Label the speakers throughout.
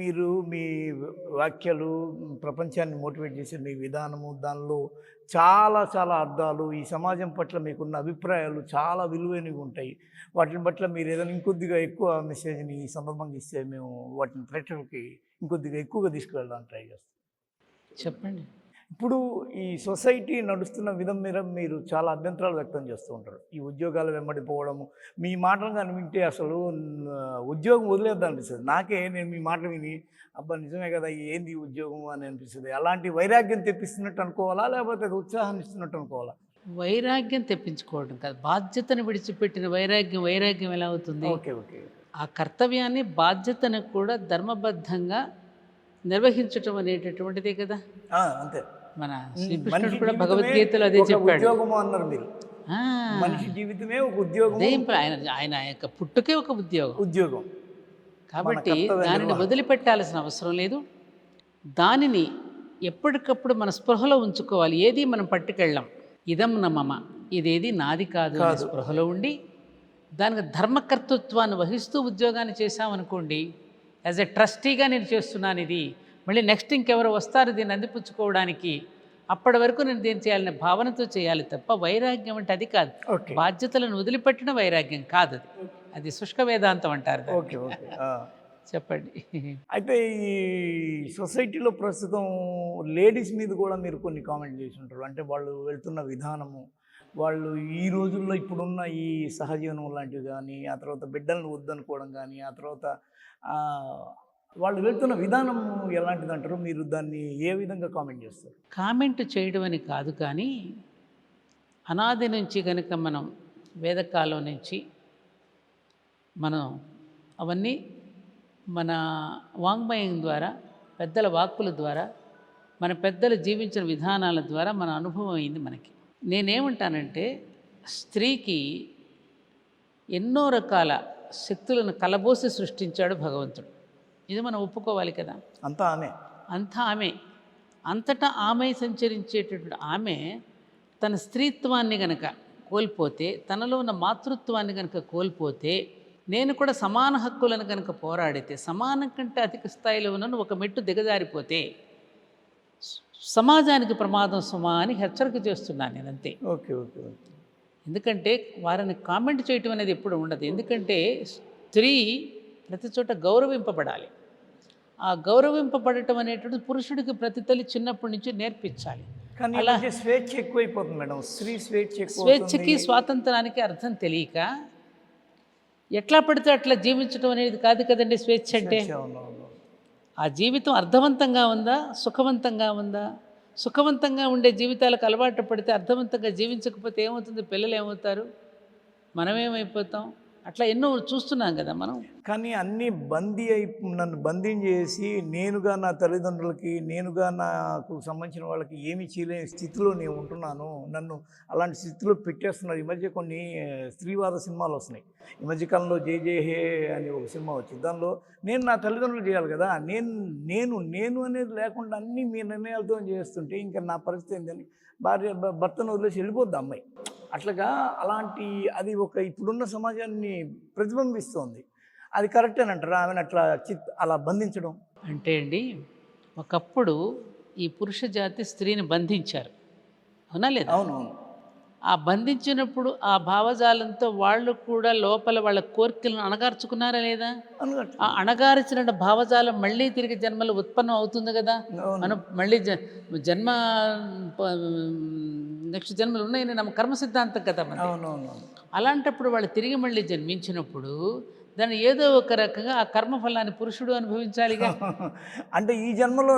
Speaker 1: మీరు మీ వ్యాఖ్యలు ప్రపంచాన్ని మోటివేట్ చేసే మీ విధానము దానిలో చాలా చాలా అర్థాలు ఈ సమాజం పట్ల మీకున్న అభిప్రాయాలు చాలా విలువైనవి ఉంటాయి. వాటిని పట్ల మీరు ఏదైనా ఇంకొద్దిగా ఎక్కువ మెసేజ్ని ఈ సందర్భంగా ఇస్తే మేము వాటిని ప్రేక్షకులకి ఇంకొద్దిగా ఎక్కువగా తీసుకువెళ్ళడానికి ట్రై చేస్తాం.
Speaker 2: చెప్పండి.
Speaker 1: ఇప్పుడు ఈ సొసైటీ నడుస్తున్న విధం మీద మీరు చాలా అభ్యంతరాలు వ్యక్తం చేస్తూ ఉంటారు. ఈ ఉద్యోగాలు వెంబడిపోవడము మీ మాటలు కానీ వింటే అసలు ఉద్యోగం వదిలేద్దాం అనిపిస్తుంది. నాకే నేను మీ మాటలు విని అబ్బా నిజమే కదా ఏంది ఈ ఉద్యోగం అని అనిపిస్తుంది. అలాంటి వైరాగ్యం తెప్పిస్తున్నట్టు అనుకోవాలా లేకపోతే అది ఉత్సాహాన్ని ఇస్తున్నట్టు అనుకోవాలా?
Speaker 2: వైరాగ్యం తెప్పించుకోవడం కాదు. బాధ్యతను విడిచిపెట్టిన వైరాగ్యం వైరాగ్యం ఎలా అవుతుంది?
Speaker 1: Okay okay.
Speaker 2: ఆ కర్తవ్యాన్ని బాధ్యతను కూడా ధర్మబద్ధంగా నిర్వహించటం అనేటటువంటిదే కదా?
Speaker 1: అంతే.
Speaker 2: మన శ్రీకృష్ణుడు కూడా భగవద్గీతలో అదే చెప్పాడు.
Speaker 1: ఉద్యోగము అన్నారు మీరు. మనిషి జీవితమే ఒక ఉద్యోగం
Speaker 2: ఆయన ఆయన యొక్క పుట్టుకే ఒక ఉద్యోగం.
Speaker 1: ఉద్యోగం.
Speaker 2: కాబట్టి దానిని. వదిలిపెట్టాల్సిన అవసరం లేదు. దానిని ఎప్పటికప్పుడు మన స్పృహలో ఉంచుకోవాలి. ఏది మనం పట్టుకెళ్ళాం? ఇదం నమమ. ఇదేది నాది కాదు. స్పృహలో ఉండి దానికి ధర్మకర్తృత్వాన్ని వహిస్తూ ఉద్యోగాన్ని చేశామనుకోండి యాజ్ ఎ ట్రస్టీగా నేను చేస్తున్నాను ఇది మళ్ళీ నెక్స్ట్ ఇంకెవరు వస్తారు దీన్ని అందిపుచ్చుకోవడానికి. అప్పటి వరకు నేను దీన్ని చేయాలనే భావనతో చేయాలి తప్ప వైరాగ్యం అంటే అది కాదు. బాధ్యతలను వదిలిపెట్టిన వైరాగ్యం కాదు అది. అది శుష్క వేదాంతం అంటారు. చెప్పండి.
Speaker 1: అయితే ఈ సొసైటీలో ప్రస్తుతం లేడీస్ మీద కూడా మీరు కొన్ని కామెంట్ చేసి ఉంటారు అంటే వాళ్ళు వెళ్తున్న విధానము వాళ్ళు ఈ రోజుల్లో ఇప్పుడున్న ఈ సహజీవనం లాంటివి కానీ ఆ తర్వాత బిడ్డలను వద్దనుకోవడం కానీ ఆ తర్వాత వాళ్ళు వెళ్తున్న విధానం ఎలాంటిది అంటారు మీరు దాన్ని ఏ విధంగా కామెంట్ చేస్తారు?
Speaker 2: కామెంట్ చేయడం అని కాదు కానీ అనాది నుంచి కనుక మనం వేదకాలం నుంచి మనం అవన్నీ మన వాంగ్మయం ద్వారా పెద్దల వాక్కుల ద్వారా మన పెద్దలు జీవించిన విధానాల ద్వారా మన అనుభవం అయింది మనకి. నేనేమంటానంటే స్త్రీకి ఎన్నో రకాల శక్తులను కలబోసి సృష్టించాడు భగవంతుడు. ఇది మనం ఒప్పుకోవాలి కదా.
Speaker 1: అంతా ఆమె.
Speaker 2: అంతా ఆమె. అంతటా ఆమె సంచరించేటటువంటి ఆమె తన స్త్రీత్వాన్ని గనక కోల్పోతే తనలో ఉన్న మాతృత్వాన్ని గనక కోల్పోతే నేను కూడా సమాన హక్కులను కనుక పోరాడితే సమానం కంటే అధిక స్థాయిలో ఉన్నాను ఒక మెట్టు దిగజారిపోతే సమాజానికి ప్రమాదం సుమా అని హెచ్చరిక చేస్తున్నాను నేను అంతే.
Speaker 1: Okay okay okay.
Speaker 2: ఎందుకంటే వారిని కామెంట్ చేయటం అనేది ఎప్పుడు ఉండదు. ఎందుకంటే స్త్రీ ప్రతి చోట గౌరవింపబడాలి. ఆ గౌరవింపబడటం అనేటువంటి పురుషుడికి ప్రతి తల్లి చిన్నప్పటి నుంచి నేర్పించాలి.
Speaker 1: మధ్య స్వేచ్ఛ ఎక్కువైపోతుంది మేడం. స్త్రీ స్వేచ్ఛ
Speaker 2: స్వేచ్ఛకి స్వాతంత్రానికి అర్థం తెలియక ఎట్లా పడితే అట్లా జీవించడం అనేది కాదు కదండి స్వేచ్ఛ అంటే. ఆ జీవితం అర్థవంతంగా ఉందా సుఖవంతంగా ఉందా? సుఖవంతంగా ఉండే జీవితాలకు అలవాటు పడితే అర్థవంతంగా జీవించకపోతే ఏమవుతుంది? పిల్లలు ఏమవుతారు? మనమేమైపోతాం? అట్లా ఎన్నో చూస్తున్నాం కదా మనం.
Speaker 1: కానీ అన్నీ బందీ అయి నన్ను బంధించేసి నేనుగా నా తల్లిదండ్రులకి నేనుగా నాకు సంబంధించిన వాళ్ళకి ఏమి చేయలేని స్థితిలో నేను ఉంటున్నాను. నన్ను అలాంటి స్థితిలో పెట్టేస్తున్నారు. ఈ మధ్య కొన్ని స్త్రీవాద సినిమాలు వస్తున్నాయి. ఈ మధ్యకాలంలో జే జే హే అని ఒక సినిమా వచ్చింది. దానిలో నేను నా తల్లిదండ్రులు చేయాలి కదా నేను నేను నేను అనేది లేకుండా అన్నీ మీ నిర్ణయాలతో చేస్తుంటే ఇంకా నా పరిస్థితి ఏంటని భార్య భర్తను వదిలేసి వెళ్ళిపోద్ది అమ్మాయి. అట్లాగా అలాంటి అది ఒక ఇప్పుడున్న సమాజాన్ని ప్రతిబింబిస్తోంది. అది కరెక్ట్ అని అంటారా? ఆమెను అట్లా చిత్ అలా బంధించడం?
Speaker 2: అంటే అండి ఒకప్పుడు ఈ పురుష జాతి స్త్రీని బంధించారు. అవునా లేదా?
Speaker 1: అవునవును.
Speaker 2: ఆ బంధించినప్పుడు ఆ భావజాలంతో వాళ్ళు కూడా లోపల వాళ్ళ కోరికలను అణగార్చుకున్నారా లేదా? ఆ అణగార్చిన భావజాలం మళ్ళీ తిరిగి జన్మలు ఉత్పన్నం అవుతుంది కదా? మనం మళ్ళీ జన్మ నెక్స్ట్ జన్మలు ఉన్నాయి మన కర్మ సిద్ధాంతం కదా మనం అలాంటప్పుడు వాళ్ళు తిరిగి మళ్ళీ జన్మించినప్పుడు దాన్ని ఏదో ఒక రకంగా ఆ కర్మ ఫలాన్ని పురుషుడు అనుభవించాలిగా.
Speaker 1: అంటే ఈ జన్మలో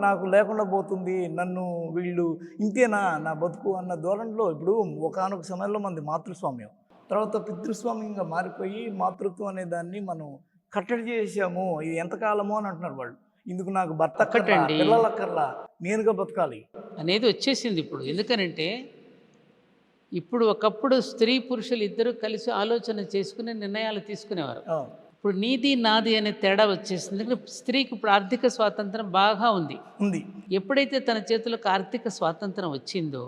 Speaker 1: నాకు లేకుండా పోతుంది నన్ను వీళ్ళు ఇంతేనా నా బతుకు అన్న ధోరణిలో ఇప్పుడు ఒకనొక సమయంలో మనది మాతృస్వామ్యం. తర్వాత పితృస్వామ్యంగా మారిపోయి మాతృత్వం అనే దాన్ని మనం కట్టడి చేసాము ఇది ఎంతకాలమో అని అంటున్నారు వాళ్ళు. ఇందుకు నాకు భర్త అక్కర్లా,
Speaker 2: ఒక్కటండి.
Speaker 1: పిల్లలు అక్కర్లా నేనుగా బతకాలి.
Speaker 2: అనేది వచ్చేసింది ఇప్పుడు. ఎందుకనంటే ఇప్పుడు ఒకప్పుడు స్త్రీ పురుషులు ఇద్దరు కలిసి ఆలోచన చేసుకుని నిర్ణయాలు తీసుకునేవారు. ఇప్పుడు నీది నాది అనే తేడా వచ్చేసింది. స్త్రీకి ఇప్పుడు ఆర్థిక స్వాతంత్రం బాగా ఉంది.
Speaker 1: ఉంది.
Speaker 2: ఎప్పుడైతే తన చేతులకు ఆర్థిక స్వాతంత్రం వచ్చిందో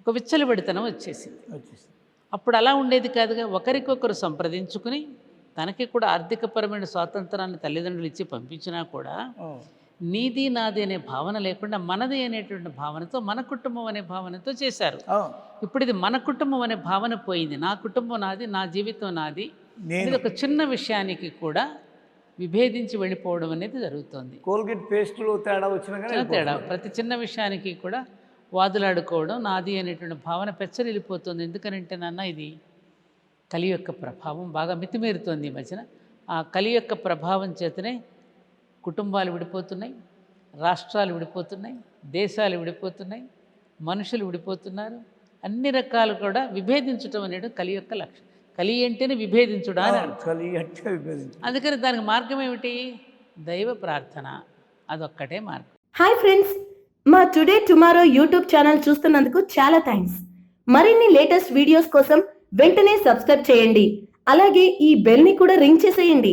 Speaker 2: ఒక విచ్చలబడితనం వచ్చేసింది.
Speaker 1: వచ్చేసి
Speaker 2: అప్పుడు అలా ఉండేది కాదుగా. ఒకరికొకరు సంప్రదించుకుని తనకి కూడా ఆర్థికపరమైన స్వాతంత్రాన్ని తల్లిదండ్రులు ఇచ్చి పంపించినా కూడా నీది నాది అనే భావన లేకుండా మనది అనేటువంటి భావనతో మన కుటుంబం అనే భావనతో చేశారు. ఇప్పుడు ఇది మన కుటుంబం అనే భావన పోయింది. నా కుటుంబం నాది నా జీవితం నాది ఇది ఒక చిన్న విషయానికి కూడా విభేదించి వెళ్ళిపోవడం అనేది జరుగుతుంది.
Speaker 1: కోల్గేట్ పేస్ట్లో తేడా వచ్చినా
Speaker 2: తేడా. ప్రతి చిన్న విషయానికి కూడా వాదులాడుకోవడం నాది అనేటువంటి భావన పెచ్చరిల్లిపోతుంది. ఎందుకనంటే నాన్న ఇది కలి యొక్క ప్రభావం బాగా మితిమీరుతోంది ఈ మధ్యన. ఆ కలి యొక్క ప్రభావం చేతనే కుటుంబాలు విడిపోతున్నాయి రాష్ట్రాలు విడిపోతున్నాయి దేశాలు విడిపోతున్నాయి మనుషులు విడిపోతున్నారు. అన్ని రకాలు కూడా విభేదించడం అనేది కలి యొక్క లక్ష్యం కలి అంటేనే విభేదించుడా.
Speaker 1: కలి అంటే విభేదించు
Speaker 2: అందుకని దానికి మార్గం ఏమిటి? దైవ ప్రార్థన. అదొక్కటే మార్గం.
Speaker 3: హాయ్ ఫ్రెండ్స్ మా టుడే టుమారో యూట్యూబ్ ఛానల్ చూస్తున్నందుకు చాలా థ్యాంక్స్ మరిన్ని లేటెస్ట్ వీడియోస్ కోసం వెంటనే సబ్స్క్రైబ్ చేయండి. అలాగే ఈ బెల్ని కూడా రింగ్ చేసేయండి.